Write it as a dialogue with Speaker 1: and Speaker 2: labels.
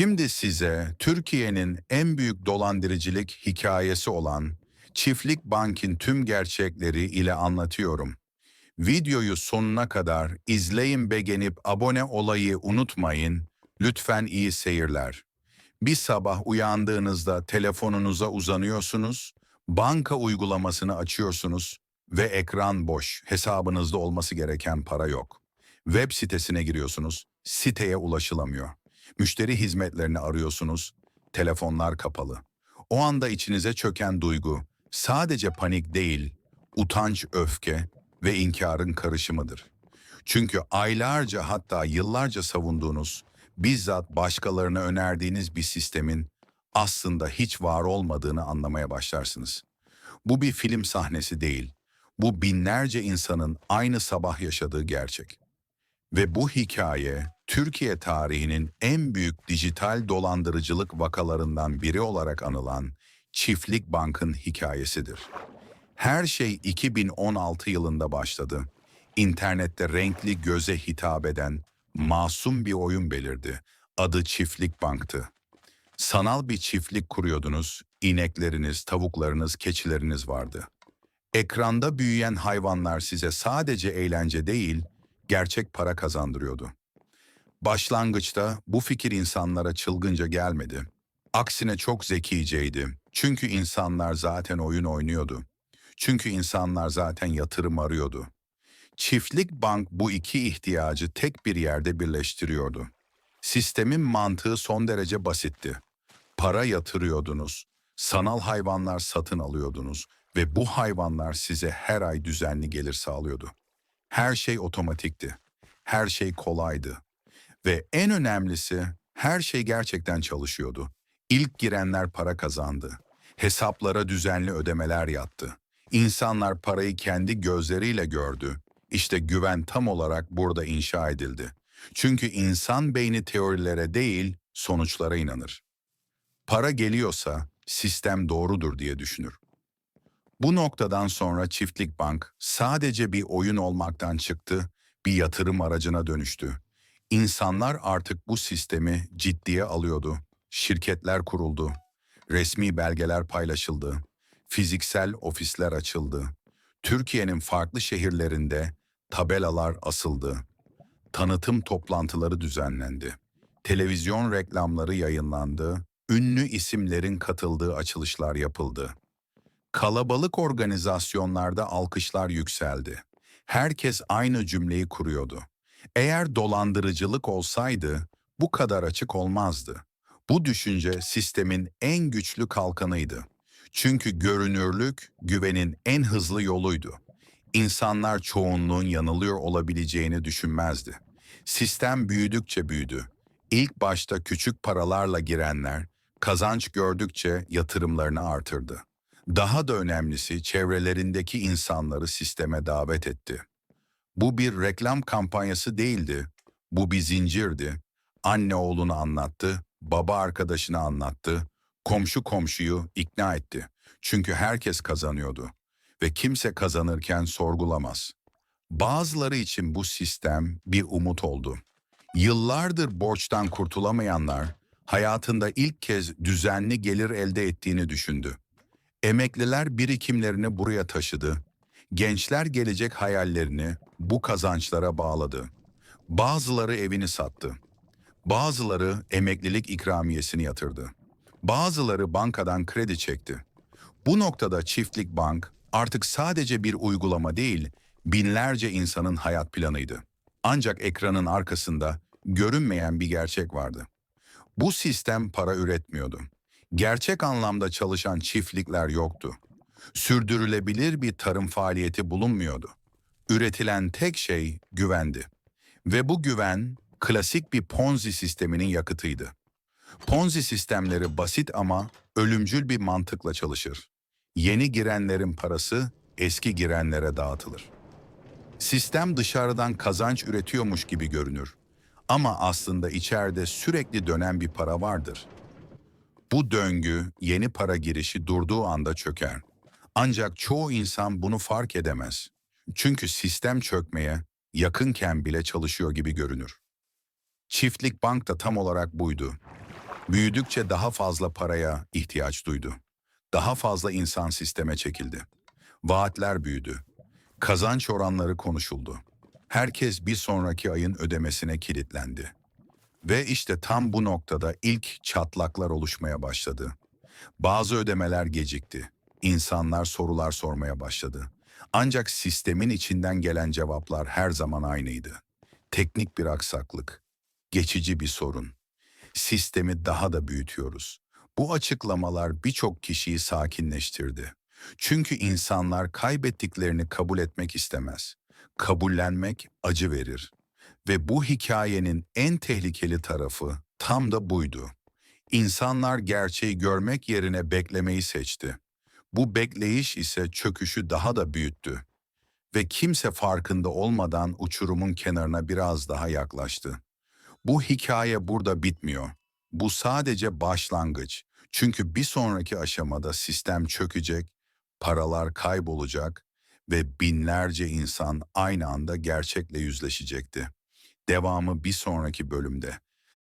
Speaker 1: Şimdi size Türkiye'nin en büyük dolandırıcılık hikayesi olan Çiftlik Bank'in tüm gerçekleri ile anlatıyorum. Videoyu sonuna kadar izleyin beğenip abone olayı unutmayın. Lütfen iyi seyirler. Bir sabah uyandığınızda telefonunuza uzanıyorsunuz, banka uygulamasını açıyorsunuz ve ekran boş, hesabınızda olması gereken para yok. Web sitesine giriyorsunuz, siteye ulaşılamıyor. Müşteri hizmetlerini arıyorsunuz, telefonlar kapalı. O anda içinize çöken duygu sadece panik değil, utanç, öfke ve inkarın karışımıdır. Çünkü aylarca hatta yıllarca savunduğunuz, bizzat başkalarına önerdiğiniz bir sistemin aslında hiç var olmadığını anlamaya başlarsınız. Bu bir film sahnesi değil, bu binlerce insanın aynı sabah yaşadığı gerçek. Ve bu hikaye Türkiye tarihinin en büyük dijital dolandırıcılık vakalarından biri olarak anılan Çiftlik Bank'ın hikayesidir. Her şey 2016 yılında başladı. İnternette renkli göze hitap eden masum bir oyun belirdi. Adı Çiftlik Bank'tı. Sanal bir çiftlik kuruyordunuz, inekleriniz, tavuklarınız, keçileriniz vardı. Ekranda büyüyen hayvanlar size sadece eğlence değil, gerçek para kazandırıyordu. Başlangıçta bu fikir insanlara çılgınca gelmedi. Aksine çok zekiceydi. Çünkü insanlar zaten oyun oynuyordu. Çünkü insanlar zaten yatırım arıyordu. Çiftlik Bank bu iki ihtiyacı tek bir yerde birleştiriyordu. Sistemin mantığı son derece basitti. Para yatırıyordunuz, sanal hayvanlar satın alıyordunuz ve bu hayvanlar size her ay düzenli gelir sağlıyordu. Her şey otomatikti. Her şey kolaydı. Ve en önemlisi her şey gerçekten çalışıyordu. İlk girenler para kazandı. Hesaplara düzenli ödemeler yattı. İnsanlar parayı kendi gözleriyle gördü. İşte güven tam olarak burada inşa edildi. Çünkü insan beyni teorilere değil, sonuçlara inanır. Para geliyorsa sistem doğrudur diye düşünür. Bu noktadan sonra Çiftlik Bank sadece bir oyun olmaktan çıktı, bir yatırım aracına dönüştü. İnsanlar artık bu sistemi ciddiye alıyordu. Şirketler kuruldu. Resmi belgeler paylaşıldı. Fiziksel ofisler açıldı. Türkiye'nin farklı şehirlerinde tabelalar asıldı. Tanıtım toplantıları düzenlendi. Televizyon reklamları yayınlandı. Ünlü isimlerin katıldığı açılışlar yapıldı. Kalabalık organizasyonlarda alkışlar yükseldi. Herkes aynı cümleyi kuruyordu. Eğer dolandırıcılık olsaydı bu kadar açık olmazdı. Bu düşünce sistemin en güçlü kalkanıydı. Çünkü görünürlük güvenin en hızlı yoluydu. İnsanlar çoğunluğun yanılıyor olabileceğini düşünmezdi. Sistem büyüdükçe büyüdü. İlk başta küçük paralarla girenler kazanç gördükçe yatırımlarını artırdı. Daha da önemlisi çevrelerindeki insanları sisteme davet etti. Bu bir reklam kampanyası değildi. Bu bir zincirdi. Anne oğlunu anlattı, baba arkadaşını anlattı, komşu komşuyu ikna etti. Çünkü herkes kazanıyordu ve kimse kazanırken sorgulamaz. Bazıları için bu sistem bir umut oldu. Yıllardır borçtan kurtulamayanlar hayatında ilk kez düzenli gelir elde ettiğini düşündü. Emekliler birikimlerini buraya taşıdı. Gençler gelecek hayallerini bu kazançlara bağladı. Bazıları evini sattı. Bazıları emeklilik ikramiyesini yatırdı. Bazıları bankadan kredi çekti. Bu noktada Çiftlik Bank artık sadece bir uygulama değil, binlerce insanın hayat planıydı. Ancak ekranın arkasında görünmeyen bir gerçek vardı. Bu sistem para üretmiyordu. Gerçek anlamda çalışan çiftlikler yoktu. Sürdürülebilir bir tarım faaliyeti bulunmuyordu. Üretilen tek şey güvendi. Ve bu güven klasik bir Ponzi sisteminin yakıtıydı. Ponzi sistemleri basit ama ölümcül bir mantıkla çalışır. Yeni girenlerin parası eski girenlere dağıtılır. Sistem dışarıdan kazanç üretiyormuş gibi görünür. Ama aslında içeride sürekli dönen bir para vardır. Bu döngü yeni para girişi durduğu anda çöker. Ancak çoğu insan bunu fark edemez. Çünkü sistem çökmeye yakınken bile çalışıyor gibi görünür. Çiftlik Bank da tam olarak buydu. Büyüdükçe daha fazla paraya ihtiyaç duydu. Daha fazla insan sisteme çekildi. Vaatler büyüdü. Kazanç oranları konuşuldu. Herkes bir sonraki ayın ödemesine kilitlendi. Ve işte tam bu noktada ilk çatlaklar oluşmaya başladı. Bazı ödemeler gecikti. İnsanlar sorular sormaya başladı. Ancak sistemin içinden gelen cevaplar her zaman aynıydı. Teknik bir aksaklık, geçici bir sorun. Sistemi daha da büyütüyoruz. Bu açıklamalar birçok kişiyi sakinleştirdi. Çünkü insanlar kaybettiklerini kabul etmek istemez. Kabullenmek acı verir. Ve bu hikayenin en tehlikeli tarafı tam da buydu. İnsanlar gerçeği görmek yerine beklemeyi seçti. Bu bekleyiş ise çöküşü daha da büyüttü. Ve kimse farkında olmadan uçurumun kenarına biraz daha yaklaştı. Bu hikaye burada bitmiyor. Bu sadece başlangıç. Çünkü bir sonraki aşamada sistem çökecek, paralar kaybolacak ve binlerce insan aynı anda gerçekle yüzleşecekti. Devamı bir sonraki bölümde.